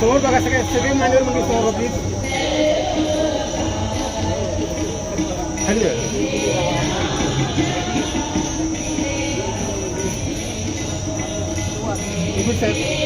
समोर बघा सगळे सगळे मांडीवर म्हणजे समोर प्लीज खाली जा. इकडे साहेब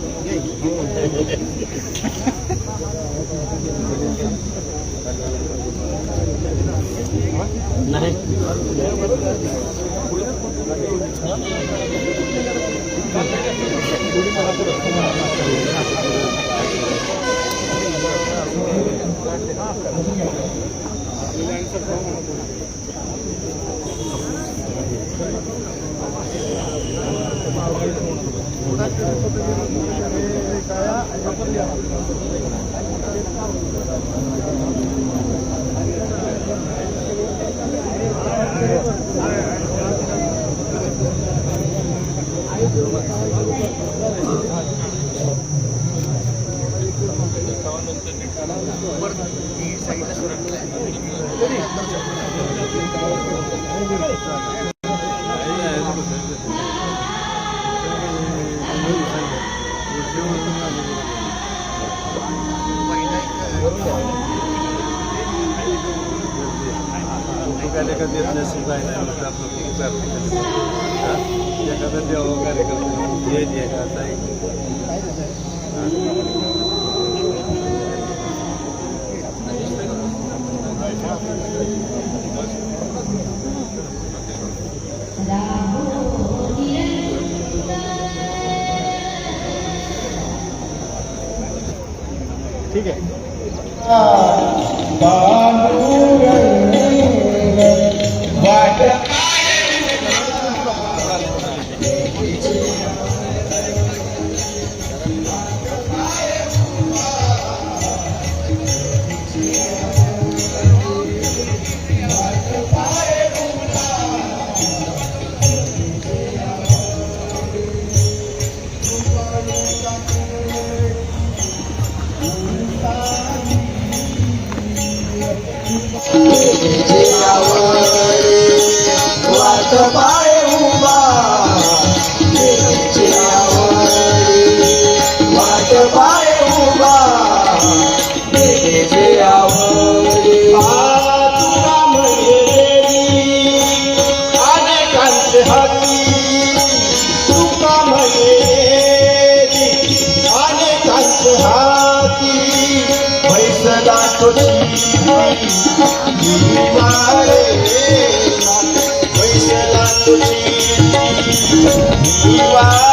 नाही ठीक आहे Bye. Wow.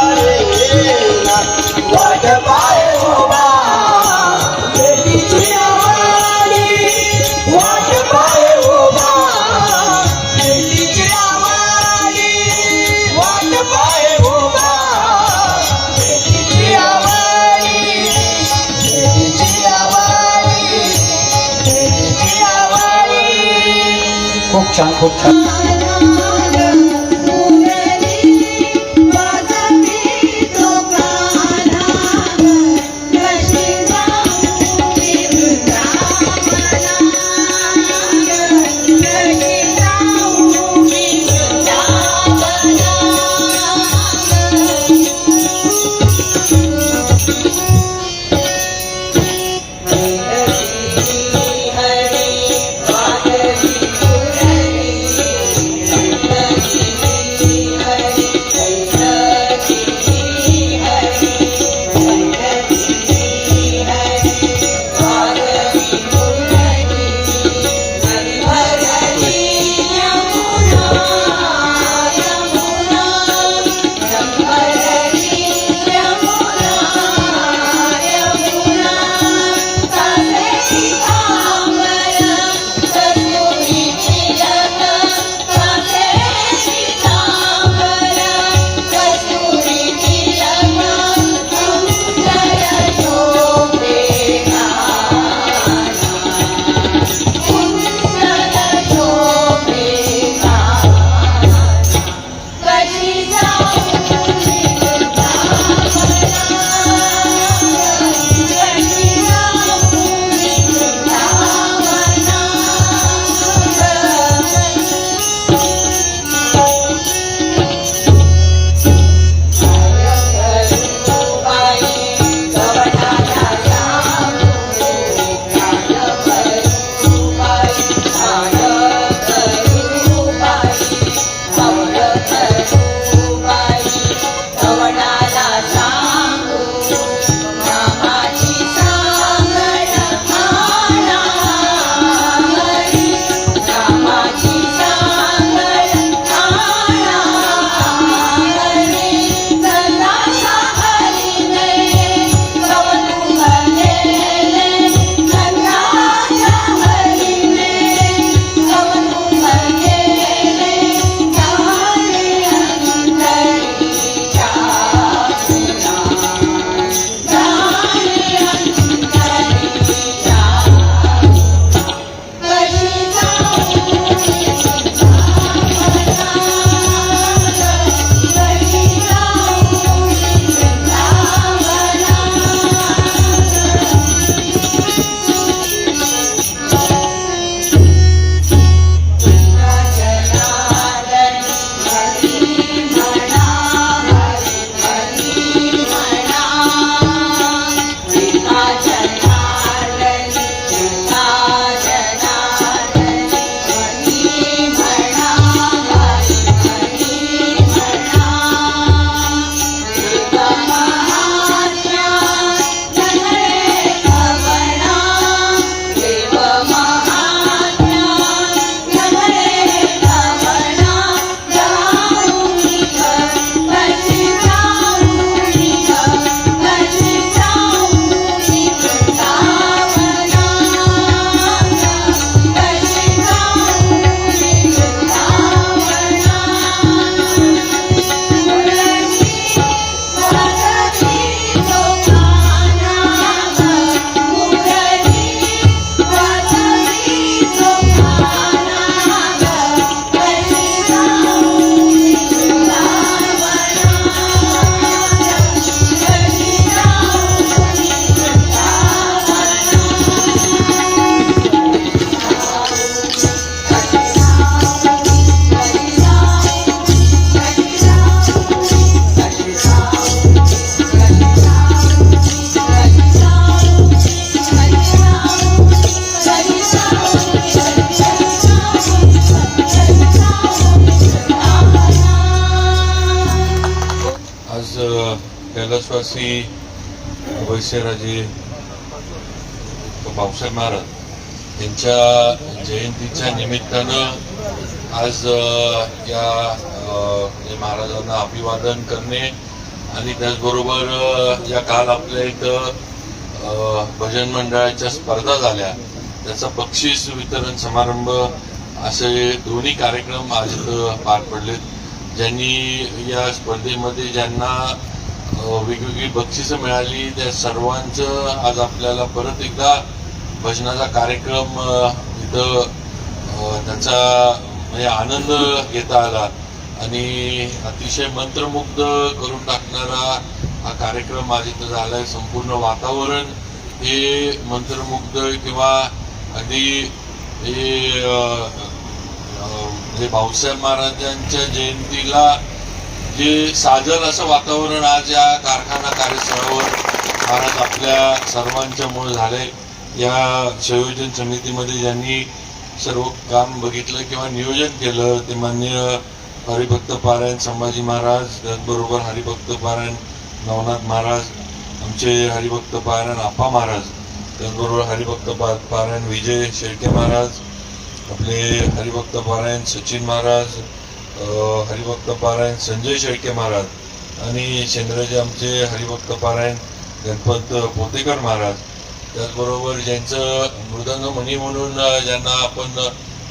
वैश्यराजे भाऊसाहेब महाराज यांच्या जयंतीच्या निमित्तानं आज या महाराजांना अभिवादन करणे आणि त्याचबरोबर या काल आपल्या इथं भजन मंडळाच्या स्पर्धा झाल्या. त्याचा बक्षीस वितरण समारंभ असे दोन्ही कार्यक्रम आज पार पडलेत. ज्यांनी या स्पर्धेमध्ये ज्यांना वेगवेगळी बक्षिसं मिळाली. त्या सर्वांचं आज आपल्याला परत एकदा भजनाचा कार्यक्रम इथं त्याचा म्हणजे आनंद घेता आला. आणि अतिशय मंत्रमुग्ध करून टाकणारा हा कार्यक्रम आज इथं झालाय. संपूर्ण वातावरण हे मंत्रमुग्ध किंवा अगदी हे म्हणजे भाऊसाहेब महाराजांच्या जयंतीला जे साजल असं वातावरण आज या कारखाना कार्यस्थळावर महाराज आपल्या सर्वांच्या मुळे झाले या संयोजन समितीमध्ये ज्यांनी सर्व काम बघितलं किंवा नियोजन केलं ते मान्य हरिभक्त पारायण संभाजी महाराज त्याचबरोबर हरिभक्त पारायण नवनाथ महाराज आमचे हरिभक्त पारायण आप्पा महाराज त्याचबरोबर हरिभक्त पा पारायण विजय शेळके महाराज आपले हरिभक्त पारायण सचिन महाराज हरिभक्त पारायण संजय शेळके महाराज आणि शेंद्राचे आमचे हरिभक्त पारायण गणपत पोतेकर महाराज. त्याचबरोबर ज्यांचं मृदंग मणी म्हणून ज्यांना आपण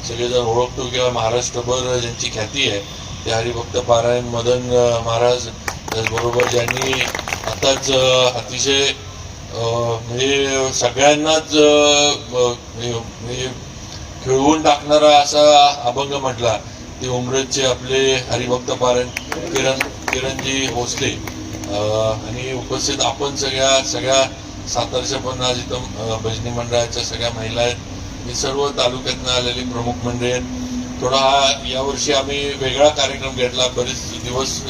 सगळेजण ओळखतो किंवा महाराष्ट्रभर ज्यांची ख्याती आहे ते हरिभक्त पारायण मदन महाराज. त्याचबरोबर ज्यांनी आताच अतिशय म्हणजे सगळ्यांनाच म्हणजे खिळवून टाकणारा असा अभंग म्हटला ते उमरेजचे आपले हरिभक्त पारायण किरण किरणजी भोसले. आणि उपस्थित आपण सगळ्या सगळ्या सातारच्या पण आज इथं भजनी मंडळाच्या सगळ्या महिला आहेत. ही सर्व तालुक्यातनं आलेली प्रमुख मंडळी आहेत. थोडा हा यावर्षी आम्ही वेगळा कार्यक्रम घेतला. बरेच दिवस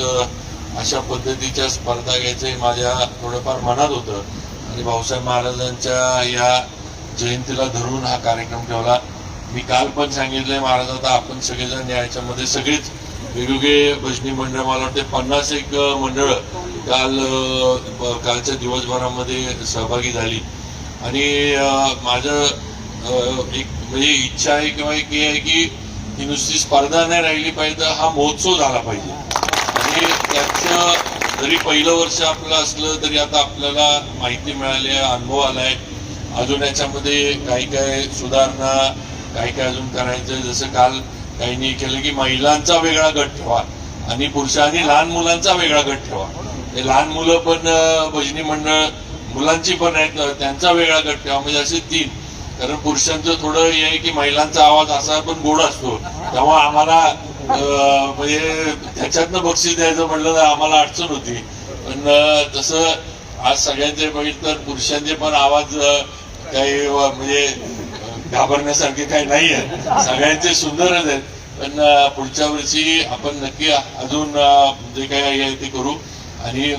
अशा पद्धतीच्या स्पर्धा घ्यायचं हे माझ्या थोडंफार मनात होतं. आणि भाऊसाहेब महाराजांच्या या जयंतीला धरून हा कार्यक्रम ठेवला. मी काल पण सांगितलंय महाराज आता आपण सगळेजण याच्यामध्ये सगळेच वेगवेगळे भजनी मंडळ मला वाटते पन्नास एक मंडळ काल कालच्या दिवसभरामध्ये सहभागी झाली. आणि माझं एक म्हणजे इच्छा आहे किंवा एक हे आहे की ही नुसती स्पर्धा नाही राहिली पाहिजे तर हा महोत्सव झाला पाहिजे. आणि त्याचं जरी पहिलं वर्ष आपलं असलं तरी आता आपल्याला माहिती मिळाली आहे अनुभव आलाय अजून याच्यामध्ये काही काय सुधारणा काही काय अजून करायचं जसं काल काहींनी केलं की महिलांचा वेगळा गट ठेवा आणि पुरुषांनी लहान मुलांचा वेगळा गट ठेवा. हे लहान मुलं पण भजनी मंडळ मुलांची पण आहेत त्यांचा वेगळा गट ठेवा. म्हणजे असे तीन. कारण पुरुषांचं थोडं हे आहे की महिलांचा आवाज असा पण गोड असतो. तेव्हा आम्हाला अं, म्हणजे त्याच्यातनं बक्षीस द्यायचं म्हणलं तर आम्हाला अडचण होती. पण तसं आज सगळ्यांचे बघितलं तर पुरुषांचे पण आवाज काही म्हणजे घाबरण्यासारखे काही नाही आहे सगळ्यांचे सुंदरच आहेत. पण पुढच्या वर्षी आपण नक्की अजून जे काही आहे ते करू. आणि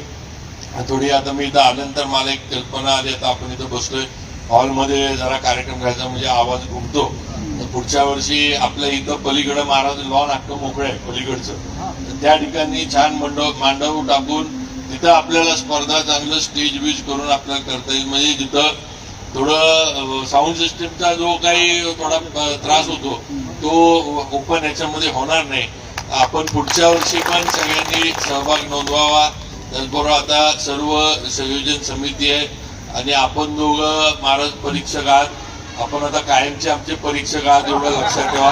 थोडी आता मी इथं आल्यानंतर मला एक कल्पना आली. आता आपण इथं बसलोय. हॉलमध्ये जरा कार्यक्रम घ्यायचा म्हणजे आवाज घुमतो. तर पुढच्या वर्षी आपल्या इथं पलीकडं महाराज लॉन अख्खं मोकळं आहे पलीकडचं. त्या ठिकाणी छान मंडप मांडव टाकून तिथं आपल्याला स्पर्धा चांगलं स्टेज बीज करून आपल्याला करता येईल. म्हणजे जिथं थोडं साऊंड सिस्टीमचा जो काही थोडा त्रास होतो तो ओपन याच्यामध्ये होणार नाही. आपण पुढच्या वर्षी पण सगळ्यांनी सहभाग नोंदवावा. त्याचबरोबर आता सर्व संयोजन समिती आहे आणि आपण दोघं महाराज परीक्षक आहात. आपण आता कायमचे आमचे परीक्षक आहात एवढं लक्षात ठेवा.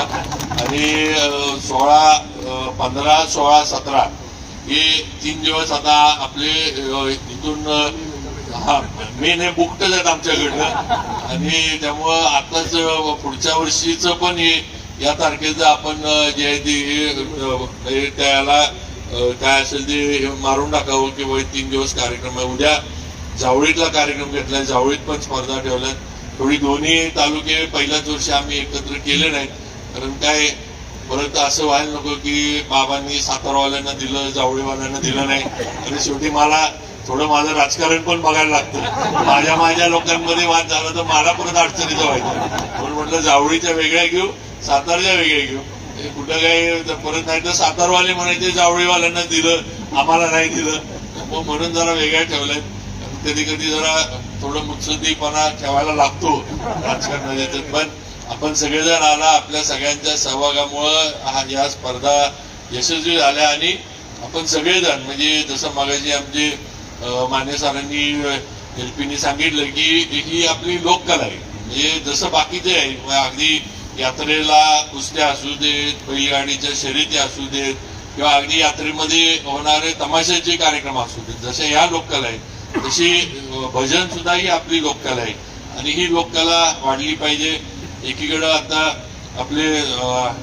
आणि सोळा पंधरा सोळा सतरा हे तीन दिवस आता आपले इथून मेन हे बुकटच आहेत आमच्याकडनं. आणि त्यामुळं आताच पुढच्या वर्षीच पण हे या तारखेचं आपण जे आहे ते त्याला काय असेल ते मारून टाकावं की तीन दिवस कार्यक्रम आहे. उद्या जावळीतला कार्यक्रम घेतलाय. जावळीत पण स्पर्धा ठेवल्यात. थोडी दोन्ही तालुके पहिल्याच वर्षी आम्ही एकत्र केले नाहीत. कारण काय परत असं व्हायला नको की बाबांनी सातारवाल्यांना दिलं जावळीवाल्यांना दिलं नाही. आणि शेवटी मला थोडं माझं राजकारण पण बघायला लागतं. माझ्या माझ्या लोकांमध्ये वाद झाला तर मला परत अडचणीचं व्हायचं. म्हणून म्हटलं जावळीच्या वेगळ्या घेऊ सातारच्या वेगळ्या घेऊ. हे कुठं काही परत नाही तर सातारवाले म्हणायचे जावळीवाल्यांना दिलं आम्हाला नाही दिलं. मग म्हणून जरा वेगळ्या ठेवल्यात. कधी कधी जरा थोडं मुत्सद्दीपणा ठेवायला लागतो राजकारणाच्या पण आपण सगळेजण आला आपल्या सगळ्यांच्या सहभागामुळं हा या स्पर्धा यशस्वी झाल्या आणि आपण सगळेजण म्हणजे जसं मागाशी आमचे माने सरांनी एलपीनी सांगितलं की ही आपली लोककला आहे. म्हणजे जसं बाकीचे आहे अगदी यात्रेला कुस्त्या असू देत बैलगाडीच्या शर्यती असू देत किंवा अगदी यात्रेमध्ये होणारे तमाशाचे कार्यक्रम असू देत जसे ह्या लोककला आहेत तशी भजन सुद्धा ही आपली लोककला आहे. आणि ही लोककला वाढली पाहिजे. एकीकडं आता आपले अं,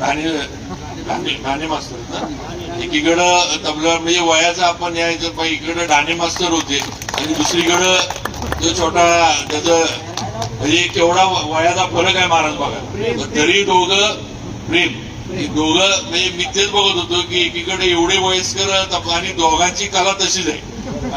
गाणे गाणे मास्तर एकीकडं तबला म्हणजे वयाचा आपण या इकडं डाणे मास्तर होते. आणि दुसरीकडं जो छोटा त्याचं म्हणजे केवढा वयाचा फरक आहे महाराज बघा. तरी दोघं प्रेम. दोघं म्हणजे मी तेच बघत होतो की एकीकडे एवढे वयस्कर आणि दोघांची कला तशीच आहे.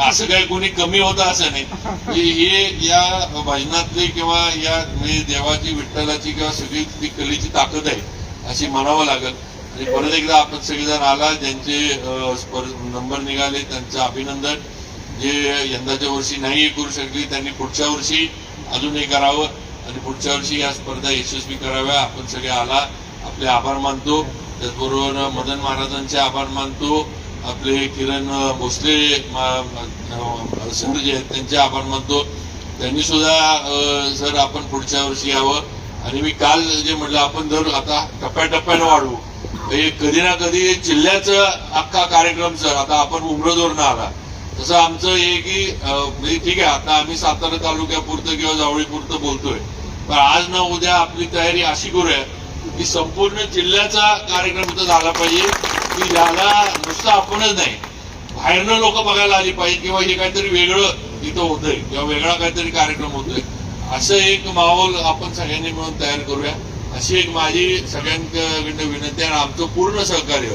असं काही कोणी कमी होतं असं नाही. हे या भजनातली किंवा या म्हणजे देवाची विठ्ठलाची किंवा सगळी ती कलेची ताकद आहे अशी म्हणावं लागेल. परत एकदा आपण सगळेजण आला ज्यांचे स्पर्ध- नंबर निघाले त्यांचं अभिनंदन. जे यंदाच्या वर्षी नाही करू शकली त्यांनी पुढच्या वर्षी अजूनही करावं आणि पुढच्या वर्षी या स्पर्धा यशस्वी कराव्या. आपण सगळे आला आपले आभार मानतो. त्याचबरोबर मदन महाराजांचे आभार मानतो. आपले किरण भोसले सर जे आहेत त्यांचे आभार मानतो. त्यांनी सुद्धा सर आपण पुढच्या वर्षी यावं. आणि मी काल जे म्हटलं आपण जर आता टप्प्याटप्प्यानं वाढवू. कधी ना कधी जिल्ह्याचं अख्खा कार्यक्रम सर. आता आपण उमरदवरनं आला. तसं आमचं हे की म्हणजे ठीक आहे. आता आम्ही सातारा तालुक्यापुरतं किंवा जावळीपुरतं बोलतोय. पण आज ना उद्या आपली तयारी अशी करूया की संपूर्ण जिल्ह्याचा कार्यक्रम इथं झाला पाहिजे. की याला नुसतं आपणच नाही बाहेरनं लोक बघायला आली पाहिजे किंवा हे काहीतरी वेगळं इथं होतंय किंवा वेगळा काहीतरी कार्यक्रम होतोय. असं एक माहोल आपण सगळ्यांनी मिळून तयार करूया. अशी एक माझी सगळ्यांकडनं विनंती आणि आमचं पूर्ण सहकार्य.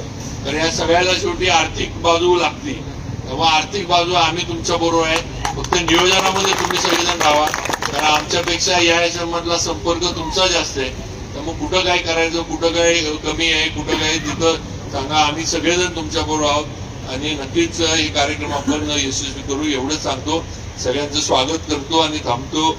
तर या सगळ्याला शेवटी आर्थिक बाजू लागते. तेव्हा आर्थिक बाजू आम्ही तुमच्या बरोबर आहे. फक्त नियोजनामध्ये तुम्ही सगळेजण राहा. कारण आमच्यापेक्षा या याच्यामधला संपर्क तुमचा जास्त आहे. तर मग कुठं काय करायचं कुठं काय कमी आहे कुठं काय तिथं सांगा. आम्ही सगळेजण तुमच्या बरोबर आहोत. आणि नक्कीच हे कार्यक्रम आपण यशस्वी करू. एवढंच सांगतो. सगळ्यांचं स्वागत करतो आणि थांबतो.